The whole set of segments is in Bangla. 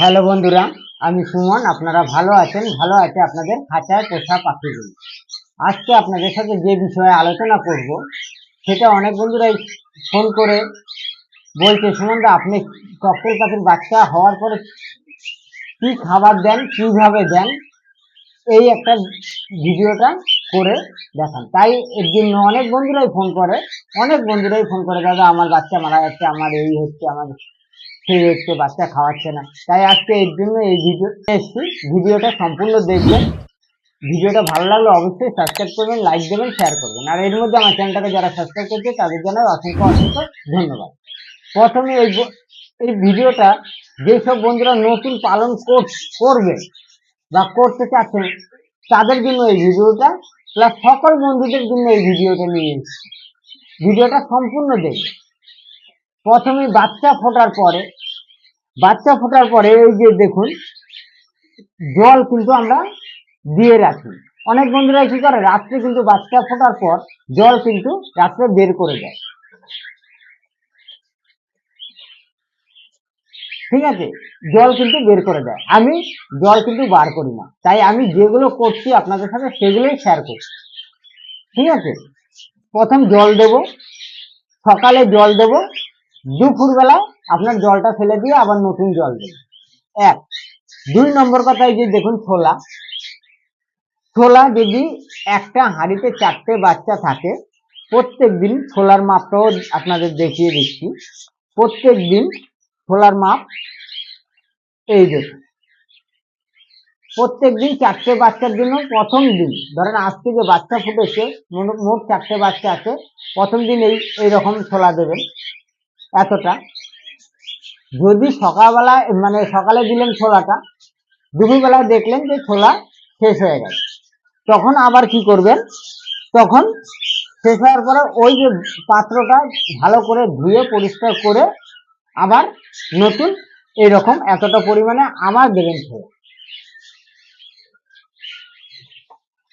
হ্যালো বন্ধুরা, আমি সুমন, আপনারা ভালো আছেন? ভালো আছে আপনাদের খাঁচায় পোষা পাখিগুলো। আজকে আপনাদের সাথে যে বিষয়ে আলোচনা করব, সেটা অনেক বন্ধুরাই ফোন করে বলছে সুমনদা আপনি ককটেল পাখির বাচ্চা হওয়ার পরে কি খাবার দেন, কীভাবে দেন? এই একটা ভিডিওটা করে দেখান। তাই এর জন্য অনেক বন্ধুরাই ফোন করে, অনেক বন্ধুরাই ফোন করে, দাদা, আমার বাচ্চা মারা যাচ্ছে, আমার এই হচ্ছে, আমার সেই হচ্ছে বাচ্চা খাওয়াচ্ছে না। তাই আজকে এর জন্য এই ভিডিও এসেছি। ভিডিওটা সম্পূর্ণ দেখবেন। ভিডিওটা ভালো লাগলে অবশ্যই সাবস্ক্রাইব করবেন লাইক দেবেন শেয়ার করবেন। আর এর মধ্যে আমার চ্যানেলটাকে যারা সাবস্ক্রাইব করছে, তাদের জন্য অসংখ্য অসংখ্য ধন্যবাদ। প্রথমে এই এই ভিডিওটা যেসব বন্ধুরা নতুন পালন কর- করবে বা করতে চাচ্ছেন, তাদের জন্য এই ভিডিওটা প্লাস সকল বন্ধুদের জন্য এই ভিডিওটা নিয়ে ভিডিওটা সম্পূর্ণ দেখবে প্রথমে বাচ্চা ফোটার পরে, বাচ্চা ফোটার পরে এই যে দেখুন, জল কিন্তু আমরা দিয়ে রাখি। অনেক বন্ধুরা কি করে, রাত্রে কিন্তু বাচ্চা ফোটার পর জল কিন্তু রাত্রে বের করে দেয়। ঠিক আছে? জল কিন্তু বের করে দেয়। আমি জল কিন্তু বার করি না। তাই আমি যেগুলো করছি আপনাদের সাথে সেগুলোই শেয়ার করছি। ঠিক আছে? প্রথম জল দেব। সকালে জল দেব। দুপুরবেলা আপনার জলটা ফেলে দিয়ে আবার নতুন জল দেব এক, দুই নম্বর কথা এই যে দেখুন ছোলা। ছোলা যদি একটা হাঁড়িতে চারটে বাচ্চা থাকে, প্রত্যেক দিন ছোলার মাপটাও আপনাদের দেখিয়ে দিচ্ছি। প্রত্যেক দিন ছোলার মাপ এই দেখুন প্রত্যেক দিন চারটে বাচ্চার জন্য প্রথম দিন, ধরেন আজ থেকে বাচ্চা ফুটেছে মোট- মোট চারটে বাচ্চা আছে, প্রথম দিন এই, এইরকম ছোলা দেবেন। এতটা। যদি সকালবেলা মানে সকালে দিলেন ছোলাটা, দুপুরবেলায় দেখলেন যে ছোলা শেষ হয়ে গেছে তখন আবার কি করবেন? তখন শেষ হওয়ার পরে ওই যে পাত্রটা ভালো করে ধুয়ে পরিষ্কার করে আবার নতুন এরকম এতটা পরিমাণে আবার দেবেন ছোলা।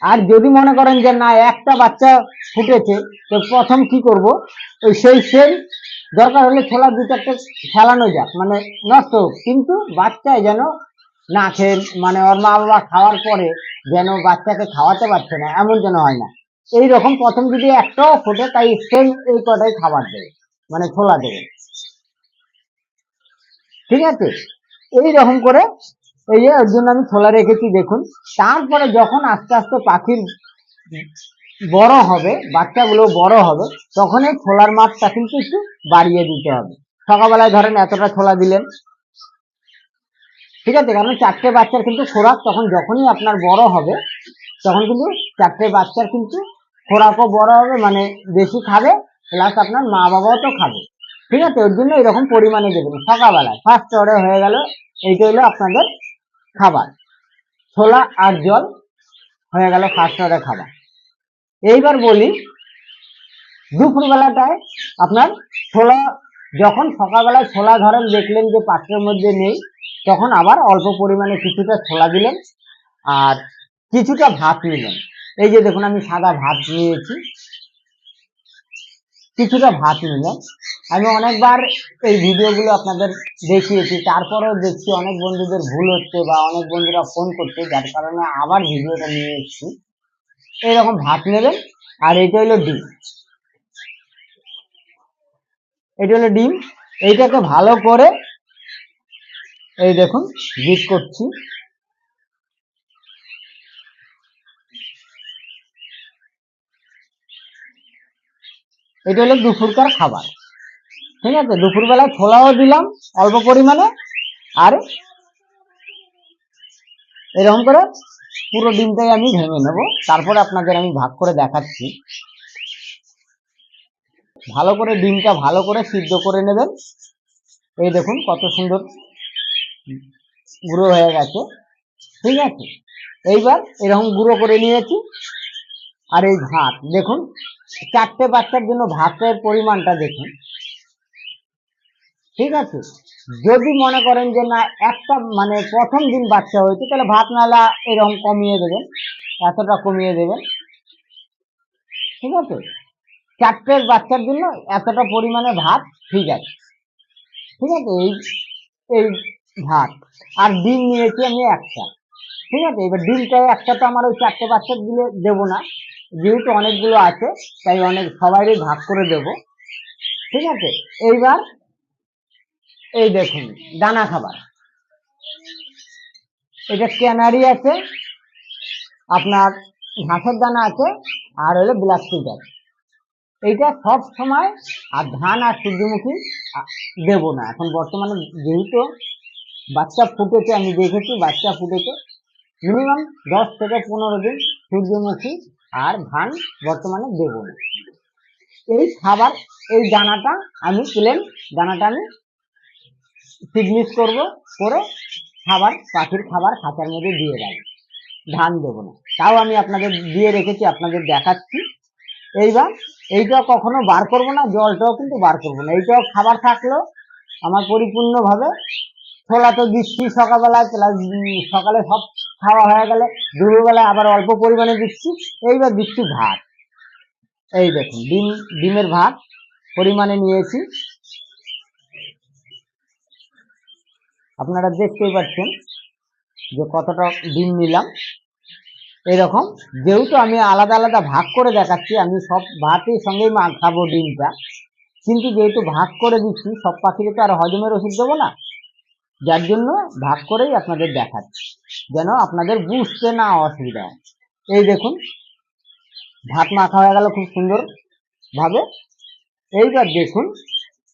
আর যদি মনে করেন যে না, একটা বাচ্চা ফুটেছে, তো প্রথম কি করব? ওই সেই সেম দরকার হলে ছোলা দু চারটে ফেলানো যাক। মানে নষ্ট কিন্তু বাচ্চায় যেন না খেয়ে মানে ওর মা বাবা খাওয়ার পরে যেন বাচ্চাকে খাওয়াতে পারছে না, এমন যেন হয় না। এই রকম প্রথম যদি একটাও ফোটে, তাই সেম এই কটাই খাবার দেবে মানে ছোলা দেবে। ঠিক আছে? এই রকম করে, এই যে ওর জন্য আমি ছোলা রেখেছি, দেখুন। তারপরে যখন আস্তে আস্তে পাখির বড় হবে, বাচ্চাগুলো বড় হবে তখন এই ছোলার মাপটা কিন্তু একটু বাড়িয়ে দিতে হবে। সকালবেলায় ধরেন এতটা ছোলা দিলেন। ঠিক আছে, কারণ চারটে বাচ্চার কিন্তু খোরাক, তখন যখনই আপনার বড় হবে, তখন কিন্তু চারটে বাচ্চার কিন্তু খোরাকও বড় হবে মানে বেশি খাবে প্লাস আপনার মা বাবাও তো খাবে। ঠিক আছে, ওর জন্য এরকম পরিমাণে দেবেন। সকালবেলায় ফার্স্ট অর্ডার হয়ে গেল, এইটা হলো আপনাদের খাবার। ছোলা আর জল হয়ে গেল ফার্স্ট অর্ডার খাবার। এইবার বলি, দুপুরবেলাটায় আপনার ছোলা, যখন সকালবেলায় ছোলা ধরেন, দেখলেন যে পাত্রের মধ্যে নেই, তখন আবার অল্প পরিমাণে কিছুটা ছোলা দিলেন আর কিছুটা ভাত নিলেন। এই যে দেখুন, আমি সাদা ভাত নিয়েছি। কিছুটা ভাত নিলেন। আমি অনেকবার এই ভিডিওগুলো আপনাদের দেখিয়েছি। তারপরেও দেখছি অনেক বন্ধুদের ভুল হচ্ছে বা অনেক বন্ধুরা ফোন করছে, যার কারণে আবার ভিডিওটা নিয়ে এসেছি। এইরকম ভাত নেবেন, আর এটা হলো ডিম। এটা হলো ডিম। এইটাকে ভালো করে এই দেখুন, বিট করছি। এটা হলো দুপুরকার খাবার। ঠিক আছে? দুপুরবেলায় ছোলাও দিলাম অল্প পরিমাণে, আর এরকম করে পুরো ডিমটাই আমি ভেঙে নেব। তারপরে আপনাদের আমি ভাগ করে দেখাচ্ছি। ভালো করে ডিমটা ভালো করে সিদ্ধ করে নেবেন। এই দেখুন কত সুন্দর গুঁড়ো হয়ে গেছে। ঠিক আছে? এইবার এরকম গুঁড়ো করে নিয়েছি। আর এই ভাত, দেখুন, চারটে বাচ্চার জন্য ভাতের পরিমাণটা দেখুন। ঠিক আছে? যদি মনে করেন যে না, একটা মানে প্রথম দিন বাচ্চা হয়েছে, তাহলে ভাত নালা এরকম কমিয়ে দেবেন, এতটা কমিয়ে দেবেন। ঠিক আছে? চারটে বাচ্চার জন্য এতটা পরিমাণে ভাত, ঠিক আছে। ঠিক আছে? এই এই ভাত। আর ডিম নিয়েছি আমি একটা। ঠিক আছে? এবার ডিমটা একটা তো আমার ওই চারটে বাচ্চা দিলে দেবো না। যেহেতু অনেকগুলো আছে, তাই অনেক সবাইরই ভাগ করে দেব। ঠিক আছে? এইবার এই দেখুন, দানা খাবার। এটা ক্যানারি আছে, আপনার ঘাসের দানা আছে, আর হলো ব্ল্যাক সুগার এইটা সব সময় আর ধান আর সূর্যমুখী দেবো না। এখন বর্তমানে যেহেতু বাচ্চা ফুটেছে, আমি দেখেছি বাচ্চা ফুটেছে মিনিমাম দশ থেকে পনেরো দিন সূর্যমুখী আর ধান বর্তমানে দেবো না। এই খাবার, এই দানাটা আমি প্লেন, দানাটা আমি ফিডমিক্স করব, করে খাবার, পাখির খাবার খাঁচার মধ্যে দিয়ে রাখব ধান দেবো না। তাও আমি আপনাদের দিয়ে রেখেছি, আপনাদের দেখাচ্ছি। এইবার এইটা কখনো বার করব না, জলটাও কিন্তু বার করব না। এইটাও খাবার থাকল আমার পরিপূর্ণভাবে ছোলা তো দিচ্ছি সকালবেলায়, প্লাস সকালে সব খাওয়া হয়ে গেলে দুপুরবেলায় আবার অল্প পরিমাণে দিচ্ছি। এইবার দিচ্ছি ভাত। এই দেখুন, ডিম, ডিমের ভাত পরিমাণে নিয়েছি। আপনারা দেখতেই পাচ্ছেন যে কতটা ডিম নিলাম। এরকম, যেহেতু আমি আলাদা আলাদা ভাগ করে দেখাচ্ছি, আমি সব ভাতের সঙ্গেই খাব ডিমটা। কিন্তু যেহেতু ভাগ করে দিচ্ছি, সব পাখিকে তো আর হজমের ওষুধ দেবো না। যার জন্য ভাগ করেই আপনাদের দেখাচ্ছি, যেন আপনাদের বুঝতে না অসুবিধা এই দেখুন, ভাত মাখা হয়ে গেল খুব সুন্দরভাবে। এইবার দেখুন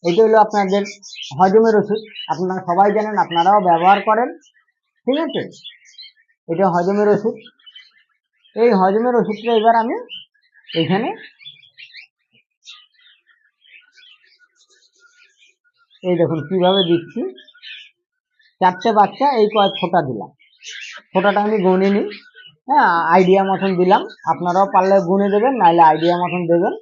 এটা হলো আপনাদের হজমের ওষুধ। আপনারা সবাই জানেন, আপনারাও ব্যবহার করেন। ঠিক আছে? এটা হজমের ওষুধ। এই হজমের ওষুধটা এবার আমি এখানে এই দেখুন কীভাবে দিচ্ছি। চারটে বাচ্চা, এই কয়েক ফোঁটা দিলাম। ফোঁটাটা আমি গুনে নিই। হ্যাঁ আইডিয়া মতন দিলাম। আপনারাও পারলে গুনে দেবেন, নাহলে আইডিয়া মতন দেবেন।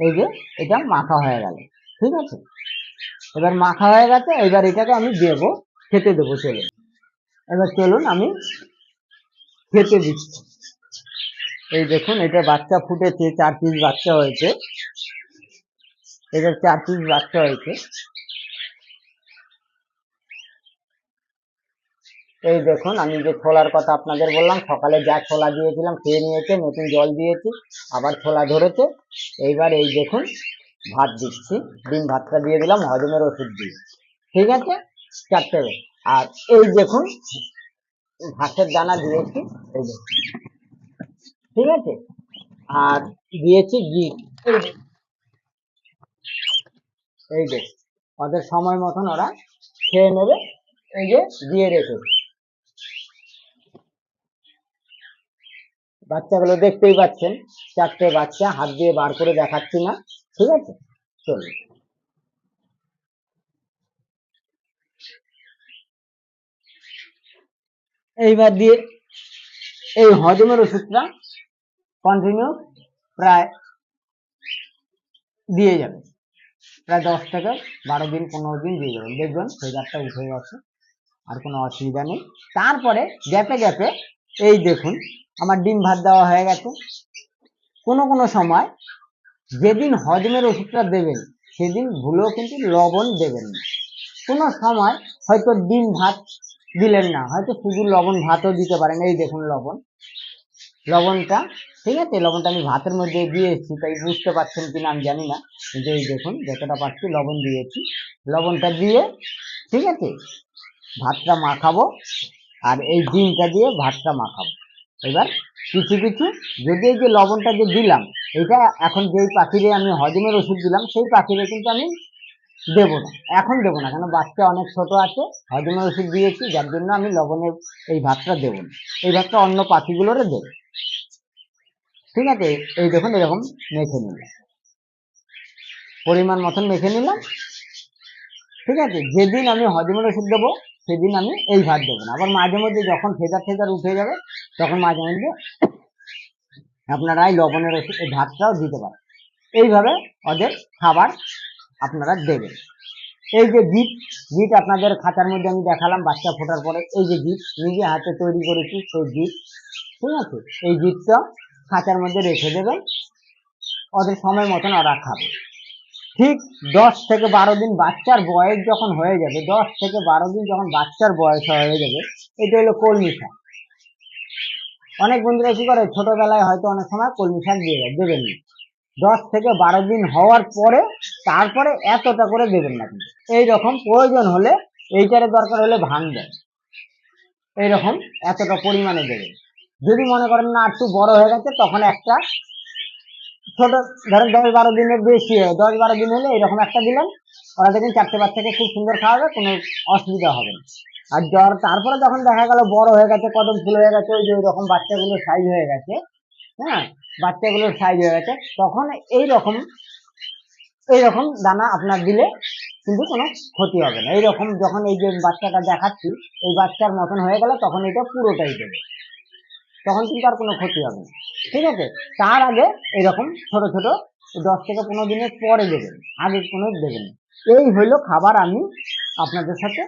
এই যে, এটা মাখা হয়ে গেল, ঠিক আছে? এবার মাখা হয়ে গেছে, এবার এটাকে আমি দেব, খেতে দেবো চলে এবার চলুন আমি খেতে দিচ্ছি। এই দেখুন, এটা বাচ্চা ফুটেছে, চার পিস বাচ্চা হয়েছে। এটার চার পিস বাচ্চা হয়েছে। এই দেখুন, আমি যে ছোলার কথা আপনাদের বললাম, সকালে যা ছোলা দিয়েছিলাম খেয়ে নিয়েছে, নতুন জল দিয়েছি, আবার ছোলা ধরেছে। এইবার এই দেখুন, ভাত দিচ্ছি, ডিম ভাতটা দিয়ে দিলাম, হজমের ওষুধ দিয়ে। ঠিক আছে? চারটে আর এই দেখুন ঘাসের দানা দিয়েছি, এই দেখুন। ঠিক আছে? আর দিয়েছি ঘি। এই যে ওদের সময় মতন ওরা খেয়ে নেবে, এই যে দিয়ে রেখেছি। বাচ্চাগুলো দেখতেই পাচ্ছেন, চারটে বাচ্চা হাত দিয়ে বার করে দেখাচ্ছি না, ঠিক আছে? চলুন। এইবার দিয়ে এই হজমের ওষুধটা কন্টিনিউ প্রায় দিয়ে যাবে। প্রায় দশ থেকে বারো দিন, পনেরো দিন দিয়ে যাবেন দেখবেন ফেজারটা উঠে গেছে, আর কোনো অসুবিধা নেই। তারপরে গ্যাপে গ্যাপে এই দেখুন আমার ডিম ভাত দেওয়া হয়ে গেছে। কোনো কোনো সময় যেদিন হজমের ওষুধটা দেবেন, সেদিন ভুলেও কিন্তু লবণ দেবেন না। কোনো সময় হয়তো ডিম ভাত দিলেন না, হয়তো শুধু লবণ ভাতও দিতে পারেন, এই দেখুন লবণ। লবণটা, ঠিক আছে, লবণটা আমি ভাতের মধ্যে দিয়ে এসেছি, তাই বুঝতে পারছেন কিনা আমি জানি না। কিন্তু এই দেখুন, যতটা পাচ্ছি লবণ দিয়েছি। লবণটা দিয়ে, ঠিক আছে, ভাতটা মাখাবো, আর এই ডিমটা দিয়ে ভাতটা মাখাবো। এবার কিছু কিছু যদি এই যে লবণটা যে দিলাম, এটা এখন যেই পাখিরে আমি হজমের ওষুধ দিলাম, সেই পাখিরে কিন্তু আমি দেবো না। এখন দেবো না, কেন বাচ্চা অনেক ছোট আছে, হজমের ওষুধ দিয়েছি, যার জন্য আমি লবণের এই ভাতটা দেবো না। এই ভাতটা অন্য পাখিগুলোরে দেবো। ঠিক আছে? এই দেখুন, এরকম মেখে নিলাম। পরিমাণ মতন মেখে নিলাম। ঠিক আছে? যেদিন আমি হজমের ওষুধ দেবো, সেদিন আমি এই ভাত দেবো না। আবার মাঝে মধ্যে যখন ফেজার ফেজার উঠে যাবে তখন মাঝে মধ্যে আপনারা এই লবণের ভাতটাও দিতে পারেন। এইভাবে ওদের খাবার আপনারা দেবেন। এই যে গিট গিট আপনাদের খাঁচার মধ্যে আমি দেখালাম, বাচ্চা ফোটার পরে। এই যে গিট, নিজে হাতে তৈরি করেছি সেই গিট, ঠিক আছে? এই গিটটা খাঁচার মধ্যে রেখে দেবেন। ওদের সময় মতন ওরা খাবে। ঠিক দশ থেকে বারো দিন বাচ্চার বয়স যখন হয়ে যাবে, দশ থেকে বারো দিন যখন বাচ্চার বয়স হয়ে যাবে, এটা হলো কলমি শাক। অনেক বন্ধুরা কি করে? ছোটবেলায় হয়তো অনেক সময় কলমি শাক দিয়ে দেবেন না। দশ থেকে বারো দিন হওয়ার পরে তারপরে এতটা করে দেবেন না কিন্তু। এইরকম প্রয়োজন হলে এইটারে দরকার হলে ভাঙ দেয় এইরকম এতটা পরিমাণে দেবেন। যদি মনে করেন না একটু বড় হয়ে গেছে, তখন একটা ছোট, ধরেন দশ বারো দিনের বেশি হয়, দশ বারো দিন হলে এরকম একটা দিলেন, ওরা দেখবেন চারটে বাচ্চাকে খুব সুন্দর খাওয়াবে, কোনো অসুবিধা হবে না। আর জ্বর, তারপরে যখন দেখা গেল বড় হয়ে গেছে, কদম ফুল হয়ে গেছে, ওই যে ওইরকম বাচ্চাগুলোর সাইজ হয়ে গেছে হ্যাঁ? বাচ্চাগুলোর সাইজ হয়ে গেছে, তখন এই রকম এইরকম দানা আপনার দিলে কিন্তু কোনো ক্ষতি হবে না। এইরকম যখন এই যে বাচ্চাটা দেখাচ্ছি, এই বাচ্চার মতন হয়ে গেলে, তখন এটা পুরোটাই দেবে। তখন কিন্তু আর কোনো ক্ষতি হবে না। ঠিক আছে? তার আগে এরকম ছোট ছোট দশ থেকে পনেরো দিনের পরে দেবেন, আগে কোনো দেবেন। এই হইল খাবার আমি আপনাদের সাথে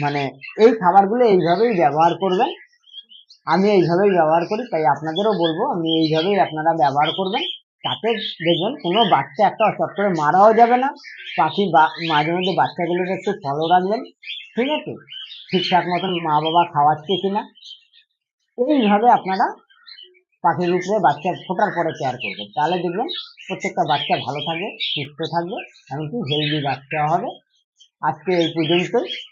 মানে এই খাবারগুলো এইভাবেই ব্যবহার করবেন। আমি এইভাবেই ব্যবহার করি, তাই আপনাদেরও বলব, আমি এইভাবেই আপনারা ব্যবহার করবেন। তাতে দেখবেন কোনো বাচ্চা একটা চট করে মারাও যাবে না। পাখি বা- মাঝে মধ্যে বাচ্চাগুলোকে একটু ফলো রাখবেন, ঠিক আছে? ঠিকঠাক মতন মা বাবা খাওয়াচ্ছে কিনা, এইভাবে আপনারা পাখির উপরে বাচ্চা ফোটার পরে কেয়ার করবেন। তাহলে দেখবেন প্রত্যেকটা বাচ্চা ভালো থাকবে, সুস্থ থাকবে, এমনকি হেলদি বাচ্চা হবে। আজকে এই পর্যন্তই।